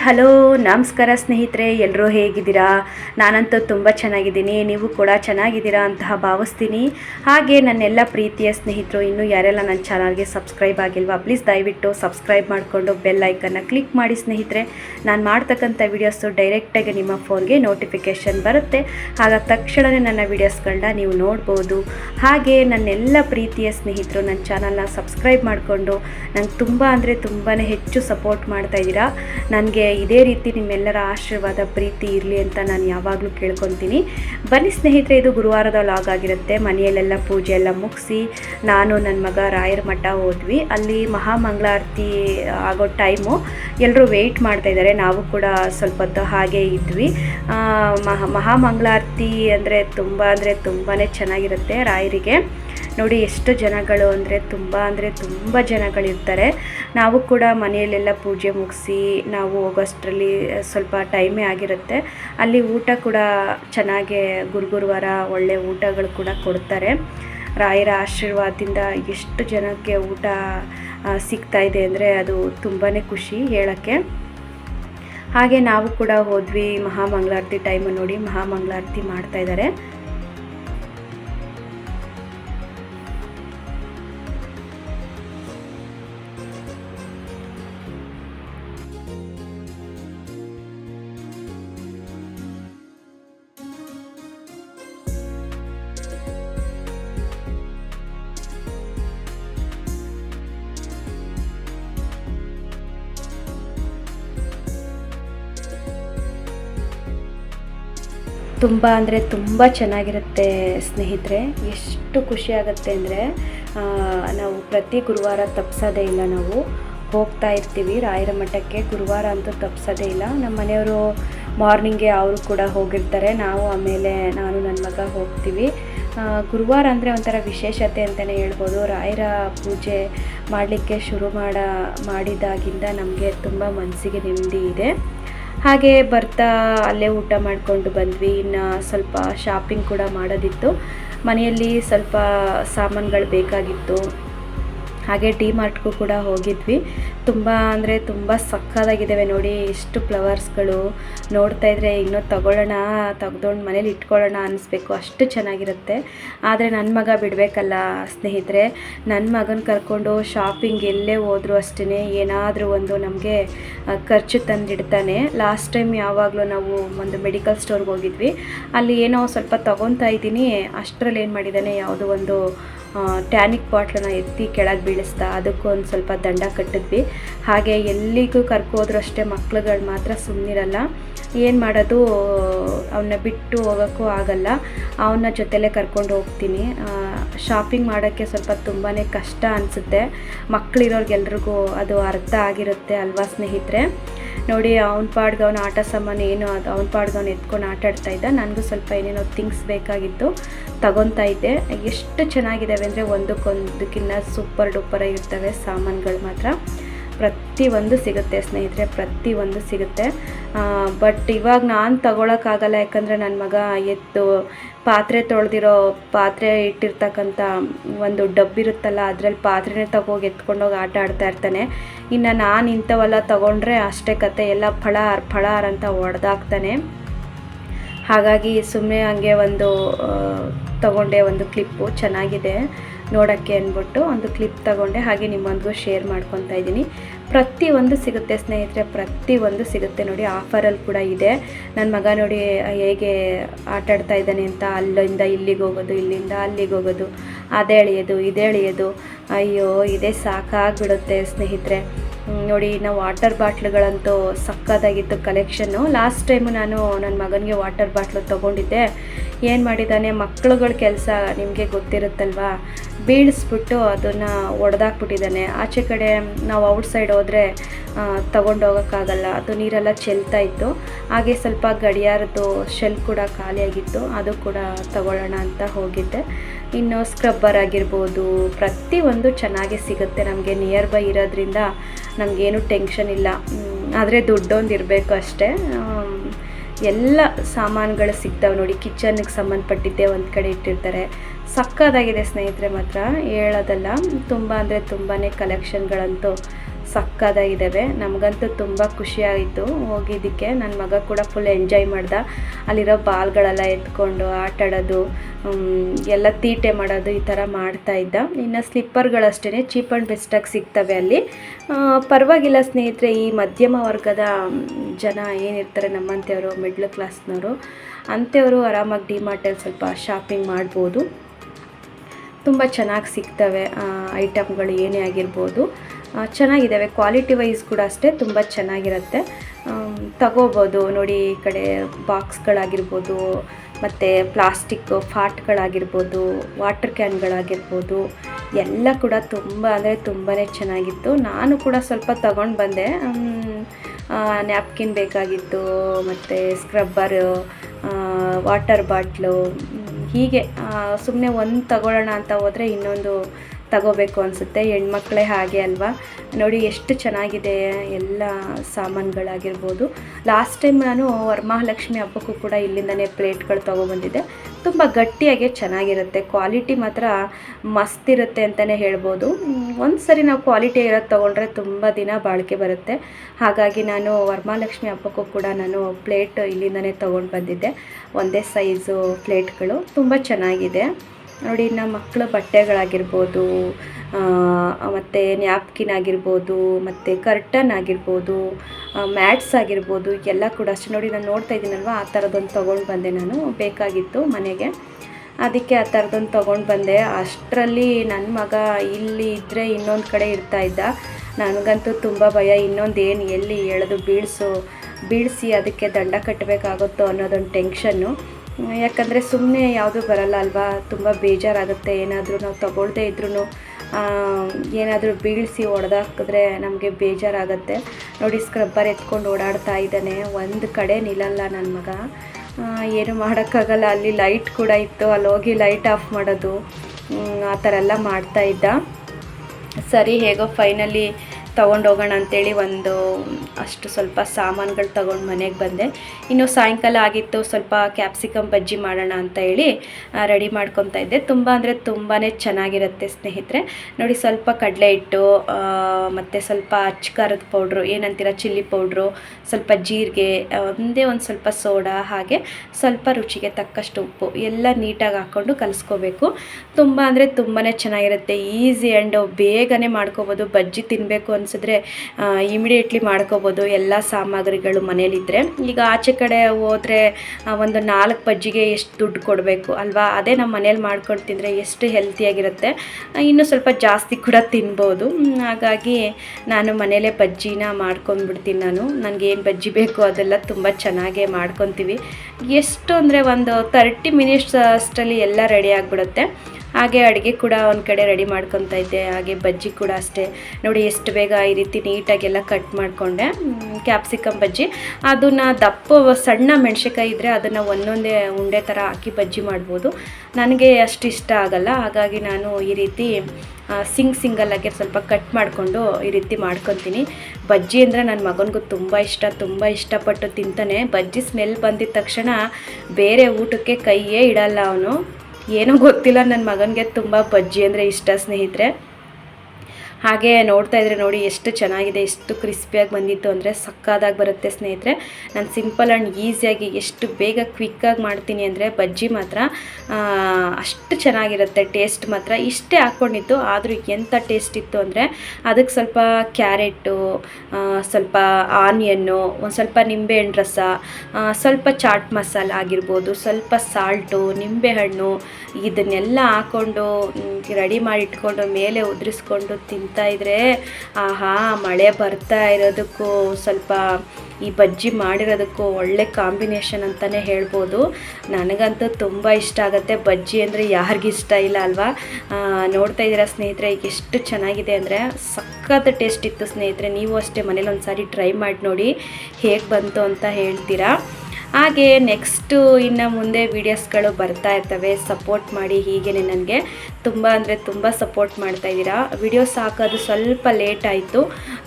Hello, ನಮಸ್ಕಾರ ಸ್ನೇಹಿತರೆ ಎಲ್ಲರೂ ಹೇಗಿದ್ದೀರಾ? ನಾನಂತೂ ತುಂಬ ಚೆನ್ನಾಗಿದ್ದೀನಿ, ನೀವು ಕೂಡ ಚೆನ್ನಾಗಿದ್ದೀರಾ ಅಂತ ಭಾವಿಸ್ತೀನಿ. ಹಾಗೆ ನನ್ನೆಲ್ಲ ಪ್ರೀತಿಯ ಸ್ನೇಹಿತರು, ಇನ್ನೂ ಯಾರೆಲ್ಲ ನನ್ನ ಚಾನಲ್ಗೆ ಸಬ್ಸ್ಕ್ರೈಬ್ ಆಗಿಲ್ವಾ, ಪ್ಲೀಸ್ ದಯವಿಟ್ಟು ಸಬ್ಸ್ಕ್ರೈಬ್ ಮಾಡಿಕೊಂಡು ಬೆಲ್ ಐಕನ್ನ ಕ್ಲಿಕ್ ಮಾಡಿ ಸ್ನೇಹಿತರೆ. ನಾನು ಮಾಡ್ತಕ್ಕಂಥ ವೀಡಿಯೋಸು ಡೈರೆಕ್ಟಾಗಿ ನಿಮ್ಮ ಫೋನ್ಗೆ ನೋಟಿಫಿಕೇಷನ್ ಬರುತ್ತೆ. ಆಗ ತಕ್ಷಣವೇ ನನ್ನ ವೀಡಿಯೋಸ್ಗಳನ್ನ ನೀವು ನೋಡ್ಬೋದು. ಹಾಗೆ ನನ್ನೆಲ್ಲ ಪ್ರೀತಿಯ ಸ್ನೇಹಿತರು, ನನ್ನ ಚಾನಲ್ನ ಸಬ್ಸ್ಕ್ರೈಬ್ ಮಾಡಿಕೊಂಡು, ನಂಗೆ ತುಂಬ ಅಂದರೆ ತುಂಬಾ ಹೆಚ್ಚು ಸಪೋರ್ಟ್ ಮಾಡ್ತಾ ಇದ್ದೀರಾ. ನನಗೆ ಇದೇ ರೀತಿ ನಿಮ್ಮೆಲ್ಲರ ಆಶೀರ್ವಾದ, ಪ್ರೀತಿ ಇರಲಿ ಅಂತ ನಾನು ಯಾವಾಗಲೂ ಕೇಳ್ಕೊತೀನಿ. ಬನ್ನಿ ಸ್ನೇಹಿತರೆ, ಇದು ಗುರುವಾರದ ಲಾಗ್ ಆಗಿರುತ್ತೆ. ಮನೆಯಲ್ಲೆಲ್ಲ ಪೂಜೆ ಎಲ್ಲ ಮುಗಿಸಿ ನಾನು ನನ್ನ ಮಗ ರಾಯರ ಮಠ ಹೋದ್ವಿ. ಅಲ್ಲಿ ಮಹಾಮಂಗಳಾರತಿ ಆಗೋ ಟೈಮು ಎಲ್ಲರೂ ವೆಯ್ಟ್ ಮಾಡ್ತಾ ಇದ್ದಾರೆ. ನಾವು ಕೂಡ ಸ್ವಲ್ಪ ಹೊತ್ತು ಹಾಗೆ ಇದ್ವಿ. ಮಹಾ, ಮಹಾಮಂಗಳಾರತಿ ಅಂದರೆ ತುಂಬ ಅಂದರೆ ತುಂಬಾ ಚೆನ್ನಾಗಿರುತ್ತೆ ರಾಯರಿಗೆ. ನೋಡಿ, ಎಷ್ಟು ಜನಗಳು ಅಂದರೆ ತುಂಬ ಅಂದರೆ ತುಂಬ ಜನಗಳಿರ್ತಾರೆ. ನಾವು ಕೂಡ ಮನೆಯಲ್ಲೆಲ್ಲ ಪೂಜೆ ಮುಗಿಸಿ ನಾವು ಹೋಗೋಷ್ಟರಲ್ಲಿ ಸ್ವಲ್ಪ ಟೈಮೇ ಆಗಿರುತ್ತೆ. ಅಲ್ಲಿ ಊಟ ಕೂಡ ಚೆನ್ನಾಗೆ ಗುರುಗುರುವಾರ ಒಳ್ಳೆ ಊಟಗಳು ಕೂಡ ಕೊಡ್ತಾರೆ. ರಾಯರ ಆಶೀರ್ವಾದದಿಂದ ಎಷ್ಟು ಜನಕ್ಕೆ ಊಟ ಸಿಗ್ತಾ ಇದೆ ಅಂದರೆ ಅದು ತುಂಬಾ ಖುಷಿ ಹೇಳೋಕ್ಕೆ. ಹಾಗೆ ನಾವು ಕೂಡ ಹೋದ್ವಿ ಮಹಾಮಂಗಳಾರತಿ ಟೈಮ್ ನೋಡಿ, ಮಹಾಮಂಗಳಾರತಿ ಮಾಡ್ತಾ ತುಂಬ ಅಂದರೆ ತುಂಬ ಚೆನ್ನಾಗಿರುತ್ತೆ ಸ್ನೇಹಿತರೆ. ಎಷ್ಟು ಖುಷಿ ಆಗುತ್ತೆ ಅಂದರೆ ನಾವು ಪ್ರತಿ ಗುರುವಾರ ತಪ್ಪಿಸೋದೇ ಇಲ್ಲ ನಾವು. ಹೋಗ್ತಾ ಇರ್ತೀವಿ, ರಾಯರ ಮಠಕ್ಕೆ ಗುರುವಾರ ಅಂತೂ ತಪ್ಪಿಸೋದೇ ಇಲ್ಲ. ನಮ್ಮ ಮನೆಯವರು ಮಾರ್ನಿಂಗೆ ಅವರು ಕೂಡ ಹೋಗಿರ್ತಾರೆ. ನಾವು ಆಮೇಲೆ ನಾನು, ನನ್ನ ಮಗ ಹೋಗ್ತೀವಿ. ಗುರುವಾರ ಅಂದರೆ ಒಂಥರ ವಿಶೇಷತೆ ಅಂತಲೇ ಹೇಳ್ಬೋದು. ರಾಯರ ಪೂಜೆ ಮಾಡಲಿಕ್ಕೆ ಶುರು ಮಾಡ, ಮಾಡಿದಾಗಿಂದ ನಮಗೆ ತುಂಬ ಮನಸ್ಸಿಗೆ ನೆಮ್ಮದಿ ಇದೆ. ಹಾಗೆ ಬರ್ತಾ ಅಲ್ಲೇ ಊಟ ಮಾಡಿಕೊಂಡು ಬಂದ್ವಿ. ಇನ್ನು ಸ್ವಲ್ಪ ಶಾಪಿಂಗ್ ಕೂಡ ಮಾಡೋದಿತ್ತು. ಮನೆಯಲ್ಲಿ ಸ್ವಲ್ಪ ಸಾಮಾನುಗಳು ಬೇಕಾಗಿತ್ತು. ಹಾಗೆ ಡಿ ಮಾರ್ಟ್ಗೂ ಕೂಡ ಹೋಗಿದ್ವಿ. ತುಂಬ ಅಂದರೆ ತುಂಬ ಸಕ್ಕದಾಗಿದ್ದಾವೆ ನೋಡಿ ಎಷ್ಟು ಫ್ಲವರ್ಸ್ಗಳು. ನೋಡ್ತಾ ಇದ್ರೆ ಇನ್ನೂ ತಗೊಳ್ಳೋಣ ತೆಗ್ದೊಂಡು ಮನೇಲಿ ಇಟ್ಕೊಳ್ಳೋಣ ಅನ್ನಿಸ್ಬೇಕು ಅಷ್ಟು ಚೆನ್ನಾಗಿರುತ್ತೆ. ಆದರೆ ನನ್ನ ಮಗ ಬಿಡಬೇಕಲ್ಲ ಸ್ನೇಹಿತರೆ. ನನ್ನ ಮಗನ ಕರ್ಕೊಂಡು ಶಾಪಿಂಗ್ ಎಲ್ಲೇ ಹೋದರೂ ಅಷ್ಟೇ ಏನಾದರೂ ಒಂದು ನಮಗೆ ಖರ್ಚು ತಂದಿಡ್ತಾನೆ. ಲಾಸ್ಟ್ ಟೈಮ್ ಯಾವಾಗಲೂ ನಾವು ಒಂದು ಮೆಡಿಕಲ್ ಸ್ಟೋರ್ಗೆ ಹೋಗಿದ್ವಿ. ಅಲ್ಲಿ ಏನೋ ಸ್ವಲ್ಪ ತೊಗೊತಾ ಇದ್ದೀನಿ ಅಷ್ಟರಲ್ಲಿ ಏನು ಮಾಡಿದ್ದಾನೆ, ಯಾವುದೋ ಒಂದು ಟ್ಯಾನಿಕ್ ಬಾಟ್ಲನ್ನ ಎತ್ತಿ ಕೆಳಗೆ ಬೀಳಿಸ್ತಾ ಅದಕ್ಕೂ ಒಂದು ಸ್ವಲ್ಪ ದಂಡ ಕಟ್ಟಿದ್ವಿ. ಹಾಗೆ ಎಲ್ಲಿಗೂ ಕರ್ಕೋದ್ರೂ ಅಷ್ಟೇ ಮಕ್ಳುಗಳು ಮಾತ್ರ ಸುಮ್ಮನಿರಲ್ಲ ಏನು ಮಾಡೋದು ಅವನ್ನ ಬಿಟ್ಟು ಹೋಗೋಕ್ಕೂ ಆಗಲ್ಲ. ಅವನ ಜೊತೆಲೇ ಕರ್ಕೊಂಡು ಹೋಗ್ತೀನಿ. ಶಾಪಿಂಗ್ ಮಾಡೋಕ್ಕೆ ಸ್ವಲ್ಪ ತುಂಬಾ ಕಷ್ಟ ಅನಿಸುತ್ತೆ. ಮಕ್ಕಳಿರೋರ್ಗೆಲ್ರಿಗೂ ಅದು ಅರ್ಥ ಆಗಿರುತ್ತೆ ಅಲ್ವಾ ಸ್ನೇಹಿತರೆ? ನೋಡಿ, ಅವ್ನ ಪಾಡ್ಗೆ ಅವನ ಆಟ ಸಾಮಾನು ಏನು ಅದು, ಅವ್ನ ಪಾಡ್ಗೆ ಅವ್ನು ಎತ್ಕೊಂಡು ಆಟ ಆಡ್ತಾ ಇದ್ದ. ನನಗೂ ಸ್ವಲ್ಪ ಏನೇನೋ ಥಿಂಗ್ಸ್ ಬೇಕಾಗಿತ್ತು, ತಗೊತಾ ಇದ್ದೆ. ಎಷ್ಟು ಚೆನ್ನಾಗಿದ್ದಾವೆ ಅಂದರೆ ಒಂದಕ್ಕೊಂದಕ್ಕಿನ್ನ ಸೂಪರ್ ಡೂಪರ್ ಇರ್ತವೆ ಸಾಮಾನುಗಳು ಮಾತ್ರ. ಪ್ರತಿಯೊಂದು ಸಿಗುತ್ತೆ ಸ್ನೇಹಿತರೆ, ಪ್ರತಿಯೊಂದು ಸಿಗುತ್ತೆ. ಬಟ್ ಇವಾಗ ನಾನು ತಗೊಳಕ್ಕಾಗಲ್ಲ, ಯಾಕಂದರೆ ನನ್ನ ಮಗ ಎತ್ತು ಪಾತ್ರೆ ತೊಳೆದಿರೋ, ಪಾತ್ರೆ ಇಟ್ಟಿರ್ತಕ್ಕಂಥ ಒಂದು ಡಬ್ಬಿರುತ್ತಲ್ಲ, ಅದರಲ್ಲಿ ಪಾತ್ರೆನೇ ತಗೋಗಿ ಎತ್ಕೊಂಡೋಗಿ ಆಟ ಆಡ್ತಾ ಇರ್ತಾನೆ. ಇನ್ನು ನಾನು ಇಂಥವೆಲ್ಲ ತಗೊಂಡ್ರೆ ಅಷ್ಟೇ ಕತೆ, ಎಲ್ಲ ಫಳಾರ್ ಫಳಾರ್ ಅಂತ ಹೊಡೆದಾಕ್ತಾನೆ ಹಾಗಾಗಿ ಸುಮ್ಮನೆ ಹಂಗೆ ಒಂದು ತಗೊಂಡೆ ಒಂದು ಕ್ಲಿಪ್ಪು, ಚೆನ್ನಾಗಿದೆ. ನೋಡೋಕ್ಕೆ ಅಂದ್ಬಿಟ್ಟು ಒಂದು ಕ್ಲಿಪ್ ತಗೊಂಡೆ, ಹಾಗೆ ನಿಮ್ಮೊಂದಿಗೂ ಶೇರ್ ಮಾಡ್ಕೊತಾ ಇದ್ದೀನಿ. ಪ್ರತಿಯೊಂದು ಸಿಗುತ್ತೆ ಸ್ನೇಹಿತರೆ ಪ್ರತಿಯೊಂದು ಸಿಗುತ್ತೆ ನೋಡಿ ಆಫರಲ್ಲಿ ಕೂಡ ಇದೆ. ನನ್ನ ಮಗ ನೋಡಿ, ಹೇಗೆ ಆಟಾಡ್ತಾ ಇದ್ದಾನೆ ಅಂತ, ಅಲ್ಲಿಂದ ಇಲ್ಲಿಗೆ ಹೋಗೋದು, ಇಲ್ಲಿಂದ ಅಲ್ಲಿಗೆ ಹೋಗೋದು, ಅದೇ ಎಳೆಯೋದು, ಇದೇ ಎಳೆಯೋದು. ಅಯ್ಯೋ, ಇದೇ ಸಾಕಾಗ್ಬಿಡುತ್ತೆ ಸ್ನೇಹಿತರೆ. ನೋಡಿ, ನಾವು ವಾಟರ್ ಬಾಟ್ಲುಗಳಂತೂ ಸಕ್ಕತ್ತಾಗಿತ್ತು ಕಲೆಕ್ಷನ್ನು ಲಾಸ್ಟ್ ಟೈಮು ನಾನು ನನ್ನ ಮಗನಿಗೆ ವಾಟರ್ ಬಾಟ್ಲು ತೊಗೊಂಡಿದ್ದೆ. ಏನು ಮಾಡಿದ್ದಾನೆ ಮಕ್ಳುಗಳ ಕೆಲಸ ನಿಮಗೆ ಗೊತ್ತಿರುತ್ತಲ್ವಾ? ಬೀಳಿಸ್ಬಿಟ್ಟು ಅದನ್ನು ಒಡೆದಾಕ್ಬಿಟ್ಟಿದ್ದಾನೆ ಆಚೆ ಕಡೆ ನಾವು ಔಟ್ ಸೈಡ್ ಹೋದರೆ ತಗೊಂಡು ಹೋಗೋಕ್ಕಾಗಲ್ಲ. ಅದು ನೀರೆಲ್ಲ ಚೆಲ್ತಾ ಇತ್ತು. ಹಾಗೆ ಸ್ವಲ್ಪ ಗಡಿಯಾರದ್ದು ಶೆಲ್ ಕೂಡ ಖಾಲಿಯಾಗಿತ್ತು. ಅದು ಕೂಡ ತಗೊಳ್ಳೋಣ ಅಂತ ಹೋಗಿದ್ದೆ. ಇನ್ನು ಸ್ಕ್ರಬ್ಬರ್ ಆಗಿರ್ಬೋದು. ಪ್ರತಿಯೊಂದು ಚೆನ್ನಾಗಿ ಸಿಗುತ್ತೆ ನಮಗೆ. ನಿಯರ್ ಬೈ ಇರೋದ್ರಿಂದ ನಮಗೇನು ಟೆನ್ಷನ್ ಇಲ್ಲ. ಆದರೆ ದುಡ್ಡೊಂದು ಇರಬೇಕು ಅಷ್ಟೇ ಎಲ್ಲ ಸಾಮಾನುಗಳು ಸಿಗ್ತಾವೆ ನೋಡಿ. ಕಿಚನ್ಗೆ ಸಂಬಂಧಪಟ್ಟಿದ್ದೆ ಒಂದು ಕಡೆ ಇಟ್ಟಿರ್ತಾರೆ. ಸಕ್ಕತ್ತಾಗಿದೆ ಸ್ನೇಹಿತರೆ ಮಾತ್ರ ಹೇಳೋದಲ್ಲ. ತುಂಬ ಅಂದರೆ ತುಂಬಾ ಕಲೆಕ್ಷನ್ಗಳಂತೂ ಸಕ್ಕದಾಗಿದ್ದಾವೆ. ನಮಗಂತೂ ತುಂಬ ಖುಷಿ ಆಯಿತು ಹೋಗಿದ್ದಕ್ಕೆ. ನನ್ನ ಮಗ ಕೂಡ ಫುಲ್ ಎಂಜಾಯ್ ಮಾಡ್ದ. ಅಲ್ಲಿರೋ ಬಾಲ್ಗಳೆಲ್ಲ ಎತ್ಕೊಂಡು ಆಟಾಡೋದು ಎಲ್ಲ ತೀಟೆ ಮಾಡೋದು ಈ ಥರ ಮಾಡ್ತಾ ಇದ್ದ. ಇನ್ನು ಸ್ಲಿಪ್ಪರ್ಗಳಷ್ಟೇ ಚೀಪ್ ಆ್ಯಂಡ್ ಬೆಸ್ಟಾಗಿ ಸಿಗ್ತವೆ ಅಲ್ಲಿ. ಪರವಾಗಿಲ್ಲ ಸ್ನೇಹಿತರೆ, ಈ ಮಧ್ಯಮ ವರ್ಗದ ಜನ ಏನಿರ್ತಾರೆ ನಮ್ಮಂತೆಯವರು ಮಿಡ್ಲ್ ಕ್ಲಾಸ್ನವರು ಅಂಥವರು ಆರಾಮಾಗಿ ಡಿಮಾರ್ಟಲ್ಲಿ ಸ್ವಲ್ಪ ಶಾಪಿಂಗ್ ಮಾಡ್ಬೋದು. ತುಂಬ ಚೆನ್ನಾಗಿ ಸಿಗ್ತವೆ ಐಟಮ್ಗಳು ಏನೇ ಆಗಿರ್ಬೋದು. ಚೆನ್ನಾಗಿದ್ದಾವೆ. ಕ್ವಾಲಿಟಿ ವೈಸ್ ಕೂಡ ಅಷ್ಟೇ, ತುಂಬ ಚೆನ್ನಾಗಿರುತ್ತೆ. ತಗೋಬೋದು. ನೋಡಿ, ಈ ಕಡೆ ಬಾಕ್ಸ್ಗಳಾಗಿರ್ಬೋದು ಮತ್ತು ಪ್ಲಾಸ್ಟಿಕ್ ಫಾಟ್ಗಳಾಗಿರ್ಬೋದು ವಾಟರ್ ಕ್ಯಾನ್ಗಳಾಗಿರ್ಬೋದು ಎಲ್ಲ ಕೂಡ ತುಂಬ, ಅಂದರೆ ತುಂಬಾ ಚೆನ್ನಾಗಿತ್ತು. ನಾನು ಕೂಡ ಸ್ವಲ್ಪ ತಗೊಂಡು ಬಂದೆ. ನ್ಯಾಪ್ಕಿನ್ ಬೇಕಾಗಿತ್ತು, ಮತ್ತು ಸ್ಕ್ರಬ್ಬರು ವಾಟರ್ ಬಾಟ್ಲು ಹೀಗೆ ಸುಮ್ಮನೆ ಒಂದು ತಗೊಳ್ಳೋಣ ಅಂತ ಹೋದರೆ ಇನ್ನೊಂದು ತಗೋಬೇಕು ಅನಿಸುತ್ತೆ. ಹೆಣ್ಮಕ್ಳೇ ಹಾಗೆ ಅಲ್ವಾ? ನೋಡಿ ಎಷ್ಟು ಚೆನ್ನಾಗಿದೆ ಎಲ್ಲ ಸಾಮಾನುಗಳಾಗಿರ್ಬೋದು. ಲಾಸ್ಟ್ ಟೈಮ್ ನಾನು ವರಮಹಾಲಕ್ಷ್ಮಿ ಹಬ್ಬಕ್ಕೂ ಕೂಡ ಇಲ್ಲಿಂದನೇ ಪ್ಲೇಟ್ಗಳು ತೊಗೊಬಂದಿದ್ದೆ. ತುಂಬ ಗಟ್ಟಿಯಾಗೆ ಚೆನ್ನಾಗಿರುತ್ತೆ. ಕ್ವಾಲಿಟಿ ಮಾತ್ರ ಮಸ್ತ್ ಇರುತ್ತೆ ಅಂತಲೇ ಹೇಳ್ಬೋದು. ಒಂದು ಸರಿ ನಾವು ಕ್ವಾಲಿಟಿ ಇರೋದು ತೊಗೊಂಡ್ರೆ ತುಂಬ ದಿನ ಬಾಳಿಕೆ ಬರುತ್ತೆ. ಹಾಗಾಗಿ ನಾನು ವರಮಹಾಲಕ್ಷ್ಮಿ ಹಬ್ಬಕ್ಕೂ ಕೂಡ ನಾನು ಪ್ಲೇಟ್ ಇಲ್ಲಿಂದನೇ ತೊಗೊಂಡು ಬಂದಿದ್ದೆ. ಒಂದೇ ಸೈಜು ಪ್ಲೇಟ್ಗಳು. ತುಂಬ ಚೆನ್ನಾಗಿದೆ. ನೋಡಿ ನಮ್ಮ ಮಕ್ಕಳ ಬಟ್ಟೆಗಳಾಗಿರ್ಬೋದು ಮತ್ತು ನ್ಯಾಪ್ಕಿನ್ ಆಗಿರ್ಬೋದು, ಮತ್ತು ಕರ್ಟನ್ ಆಗಿರ್ಬೋದು ಮ್ಯಾಟ್ಸ್ ಆಗಿರ್ಬೋದು, ಎಲ್ಲ ಕೂಡ ಅಷ್ಟೇ. ನೋಡಿ, ನಾನು ನೋಡ್ತಾ ಇದ್ದೀನಲ್ವ? ಆ ಥರದ್ದೊಂದು ತೊಗೊಂಡು ಬಂದೆ ನಾನು. ಬೇಕಾಗಿತ್ತು ಮನೆಗೆ. ಅದಕ್ಕೆ ಆ ಥರದೊಂದು ತೊಗೊಂಡು ಬಂದೆ. ಅಷ್ಟರಲ್ಲಿ ನನ್ನ ಮಗ ಇಲ್ಲಿ ಇದ್ದರೆ ಇನ್ನೊಂದು ಕಡೆ ಇರ್ತಾ ಇದ್ದ. ನನಗಂತೂ ತುಂಬ ಭಯ. ಇನ್ನೊಂದು ಏನು ಎಲ್ಲಿ ಎಳೆದು ಬೀಳಿಸು, ಬೀಳಿಸಿ ಅದಕ್ಕೆ ದಂಡ ಕಟ್ಟಬೇಕಾಗುತ್ತೋ ಅನ್ನೋದೊಂದು ಟೆನ್ಷನ್ನು ಯಾಕಂದರೆ ಸುಮ್ಮನೆ ಯಾವುದೂ ಬರಲ್ಲ ಅಲ್ವಾ? ತುಂಬ ಬೇಜಾರಾಗುತ್ತೆ. ಏನಾದರೂ ನಾವು ತಗೊಳ್ಳದೇ ಇದ್ರೂ ಏನಾದರೂ ಬೀಳಿಸಿ ಹೊಡೆದಾಕಿದ್ರೆ ನಮಗೆ ಬೇಜಾರಾಗುತ್ತೆ. ನೋಡಿ ಸ್ಕ್ರಬ್ಬರ್ ಎತ್ಕೊಂಡು ಓಡಾಡ್ತಾ ಇದ್ದಾನೆ. ಒಂದು ಕಡೆ ನಿಲ್ಲಲ್ಲ ನನ್ನ ಮಗ. ಏನು ಮಾಡೋಕ್ಕಾಗಲ್ಲ. ಅಲ್ಲಿ ಲೈಟ್ ಕೂಡ ಇತ್ತು. ಅಲ್ಲಿ ಹೋಗಿ ಲೈಟ್ ಆಫ್ ಮಾಡೋದು. ಆ ಥರ ಎಲ್ಲ ಮಾಡ್ತಾ ಇದ್ದ. ಸರಿ, ಹೇಗೋ ಫೈನಲಿ ತೊಗೊಂಡೋಗೋಣ ಅಂತೇಳಿ ಒಂದು, ಅಷ್ಟು ಸ್ವಲ್ಪ ಸಾಮಾನುಗಳು ತೊಗೊಂಡು ಮನೆಗೆ ಬಂದೆ. ಇನ್ನು ಸಾಯಂಕಾಲ ಆಗಿತ್ತು, ಸ್ವಲ್ಪ ಕ್ಯಾಪ್ಸಿಕಮ್ ಬಜ್ಜಿ ಮಾಡೋಣ ಅಂತ ಹೇಳಿ ರೆಡಿ ಮಾಡ್ಕೊತಾ ಇದ್ದೆ. ತುಂಬ ಅಂದರೆ ತುಂಬಾ ಚೆನ್ನಾಗಿರುತ್ತೆ ಸ್ನೇಹಿತರೆ. ನೋಡಿ, ಸ್ವಲ್ಪ ಕಡಲೆ ಹಿಟ್ಟು ಮತ್ತು ಸ್ವಲ್ಪ ಅಚ್ಚ ಖಾರದ ಪೌಡ್ರು, ಏನಂತೀರ, ಚಿಲ್ಲಿ ಪೌಡ್ರು, ಸ್ವಲ್ಪ ಜೀರಿಗೆ ಒಂದೇ ಒಂದು ಸ್ವಲ್ಪ ಸೋಡಾ, ಹಾಗೆ ಸ್ವಲ್ಪ ರುಚಿಗೆ ತಕ್ಕಷ್ಟು ಉಪ್ಪು, ಎಲ್ಲ ನೀಟಾಗಿ ಹಾಕ್ಕೊಂಡು ಕಲಿಸ್ಕೋಬೇಕು. ತುಂಬ ಅಂದರೆ ತುಂಬಾ ಚೆನ್ನಾಗಿರುತ್ತೆ. ಈಸಿ ಆ್ಯಂಡ್ ಬೇಗನೆ ಮಾಡ್ಕೋಬೋದು. ಬಜ್ಜಿ ತಿನ್ನಬೇಕು ಅನಿಸಿದ್ರೆ ಇಮಿಡಿಯೇಟ್ಲಿ ಮಾಡ್ಕೋಬೋದು ಎಲ್ಲ ಸಾಮಗ್ರಿಗಳು ಮನೇಲಿದ್ದರೆ ಈಗ ಆಚೆ ಕಡೆ ಹೋದರೆ ಒಂದು ನಾಲ್ಕು ಬಜ್ಜಿಗೆ ಎಷ್ಟು ದುಡ್ಡು ಕೊಡಬೇಕು ಅಲ್ವಾ? ಅದೇ ನಮ್ಮ ಮನೇಲಿ ಮಾಡ್ಕೊಂಡು ತಿಂದರೆ ಎಷ್ಟು ಹೆಲ್ತಿಯಾಗಿರುತ್ತೆ ಇನ್ನೂ ಸ್ವಲ್ಪ ಜಾಸ್ತಿ ಕೂಡ ತಿನ್ಬೋದು. ಹಾಗಾಗಿ ನಾನು ಮನೇಲೇ ಬಜ್ಜಿನ ಮಾಡ್ಕೊಂಡ್ಬಿಡ್ತೀನಿ ನಾನು. ನನಗೇನು ಬಜ್ಜಿ ಬೇಕು ಅದೆಲ್ಲ ತುಂಬ ಚೆನ್ನಾಗೇ ಮಾಡ್ಕೊತೀವಿ. ಎಷ್ಟು ಅಂದರೆ ಒಂದು ತರ್ಟಿ ಮಿನಿಟ್ಸ್ ಅಷ್ಟರಲ್ಲಿ ಎಲ್ಲ ರೆಡಿ ಆಗಿಬಿಡುತ್ತೆ. ಹಾಗೆ ಅಡುಗೆ ಕೂಡ ಒಂದು ಕಡೆ ರೆಡಿ ಮಾಡ್ಕೊತಾ ಇದ್ದೆ. ಹಾಗೆ ಬಜ್ಜಿ ಕೂಡ ಅಷ್ಟೇ. ನೋಡಿ ಎಷ್ಟು ಬೇಗ ಈ ರೀತಿ ನೀಟಾಗೆಲ್ಲ ಕಟ್ ಮಾಡಿಕೊಂಡೆ. ಕ್ಯಾಪ್ಸಿಕಮ್ ಬಜ್ಜಿ. ಅದನ್ನು ದಪ್ಪ ಸಣ್ಣ ಮೆಣಸಿಕಾಯಿ ಇದ್ದರೆ ಅದನ್ನು ಒಂದೊಂದೇ ಉಂಡೆ ಥರ ಹಾಕಿ ಬಜ್ಜಿ ಮಾಡ್ಬೋದು. ನನಗೆ ಅಷ್ಟು ಇಷ್ಟ ಆಗಲ್ಲ. ಹಾಗಾಗಿ ನಾನು ಈ ರೀತಿ ಸಿಂಗ್ ಸಿಂಗಲ್ ಆಗಿ ಸ್ವಲ್ಪ ಕಟ್ ಮಾಡಿಕೊಂಡು ಈ ರೀತಿ ಮಾಡ್ಕೊತೀನಿ. ಬಜ್ಜಿ ಅಂದರೆ ನನ್ನ ಮಗನಿಗೂ ತುಂಬ ಇಷ್ಟ. ತುಂಬ ಇಷ್ಟಪಟ್ಟು ತಿಂತಾನೆ. ಬಜ್ಜಿ ಸ್ಮೆಲ್ ಬಂದಿದ ತಕ್ಷಣ ಬೇರೆ ಊಟಕ್ಕೆ ಕೈಯೇ ಇಡಲ್ಲ ಅವನು. ಏನೋ ಗೊತ್ತಿಲ್ಲ. ನನ್ನ ಮಗನಿಗೆ ತುಂಬ ಬಜ್ಜಿ ಅಂದರೆ ಇಷ್ಟ ಸ್ನೇಹಿತರೆ. ಹಾಗೆ ನೋಡ್ತಾ ಇದ್ರೆ ನೋಡಿ ಎಷ್ಟು ಚೆನ್ನಾಗಿದೆ ಎಷ್ಟು ಕ್ರಿಸ್ಪಿಯಾಗಿ ಬಂದಿತ್ತು ಅಂದರೆ ಸಕ್ಕಾದಾಗಿ ಬರುತ್ತೆ ಸ್ನೇಹಿತರೆ. ನಾನು ಸಿಂಪಲ್ ಆ್ಯಂಡ್ ಈಸಿಯಾಗಿ ಎಷ್ಟು ಬೇಗ ಕ್ವಿಕ್ಕಾಗಿ ಮಾಡ್ತೀನಿ ಅಂದರೆ ಬಜ್ಜಿ ಮಾತ್ರ ಅಷ್ಟು ಚೆನ್ನಾಗಿರುತ್ತೆ ಟೇಸ್ಟ್ ಮಾತ್ರ. ಇಷ್ಟೇ ಹಾಕ್ಕೊಂಡಿತ್ತು ಆದರೂ ಎಂಥ ಟೇಸ್ಟ್ ಇತ್ತು ಅಂದರೆ ಅದಕ್ಕೆ ಸ್ವಲ್ಪ ಕ್ಯಾರೆಟು ಸ್ವಲ್ಪ ಆನಿಯನ್ನು ಒಂದು ಸ್ವಲ್ಪ ನಿಂಬೆಹಣ್ಣು ರಸ ಸ್ವಲ್ಪ ಚಾಟ್ ಮಸಾಲ ಆಗಿರ್ಬೋದು, ಸ್ವಲ್ಪ ಸಾಲ್ಟು ನಿಂಬೆಹಣ್ಣು, ಇದನ್ನೆಲ್ಲ ಹಾಕ್ಕೊಂಡು ರೆಡಿ ಮಾಡಿ ಇಟ್ಕೊಂಡು ಮೇಲೆ ಉದುರಿಸ್ಕೊಂಡು ತಿಂತಾ ಇದ್ರೆ, ಆಹಾ, ಮಳೆ ಬರ್ತಾ ಇರೋದಕ್ಕೂ ಸ್ವಲ್ಪ ಈ ಬಜ್ಜಿ ಮಾಡಿರೋದಕ್ಕೂ ಒಳ್ಳೆ ಕಾಂಬಿನೇಷನ್ ಅಂತಲೇ ಹೇಳ್ಬೋದು. ನನಗಂತೂ ತುಂಬ ಇಷ್ಟ ಆಗುತ್ತೆ. ಬಜ್ಜಿ ಅಂದರೆ ಯಾರಿಗಿಷ್ಟ ಇಲ್ಲ ಅಲ್ವಾ? ನೋಡ್ತಾ ಇದ್ದೀರಾ ಸ್ನೇಹಿತರೆ ಎಷ್ಟು ಚೆನ್ನಾಗಿದೆ ಅಂದರೆ ಸಖತ್ ಟೇಸ್ಟ್ ಇತ್ತು ಸ್ನೇಹಿತರೆ. ನೀವು ಅಷ್ಟೇ ಮನೇಲಿ ಒಂದು ಸಾರಿ ಟ್ರೈ ಮಾಡಿ ನೋಡಿ ಹೇಗೆ ಬಂತು ಅಂತ ಹೇಳ್ತೀರಾ? ಹಾಗೆ ನೆಕ್ಸ್ಟು ಇನ್ನು ಮುಂದೆ ವೀಡಿಯೋಸ್ಗಳು ಬರ್ತಾ ಇರ್ತವೆ. ಸಪೋರ್ಟ್ ಮಾಡಿ ಹೀಗೇ ನನಗೆ. ತುಂಬ ಅಂದರೆ ತುಂಬ ಸಪೋರ್ಟ್ ಮಾಡ್ತಾ ಇದ್ದೀರಾ. ವಿಡಿಯೋಸ್ ಹಾಕೋದು ಸ್ವಲ್ಪ ಲೇಟ್ ಆಯಿತು.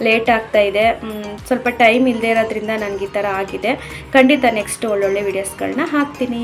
ಲೇಟ್ ಆಗ್ತಾ ಇದೆ. ಸ್ವಲ್ಪ ಟೈಮ್ ಇಲ್ಲದೆ ಇರೋದ್ರಿಂದ ನನಗೆ ಈ ಥರ ಆಗಿದೆ. ಖಂಡಿತ ನೆಕ್ಸ್ಟ್ ಒಳ್ಳೊಳ್ಳೆ ವೀಡಿಯೋಸ್ಗಳನ್ನ ಹಾಕ್ತೀನಿ.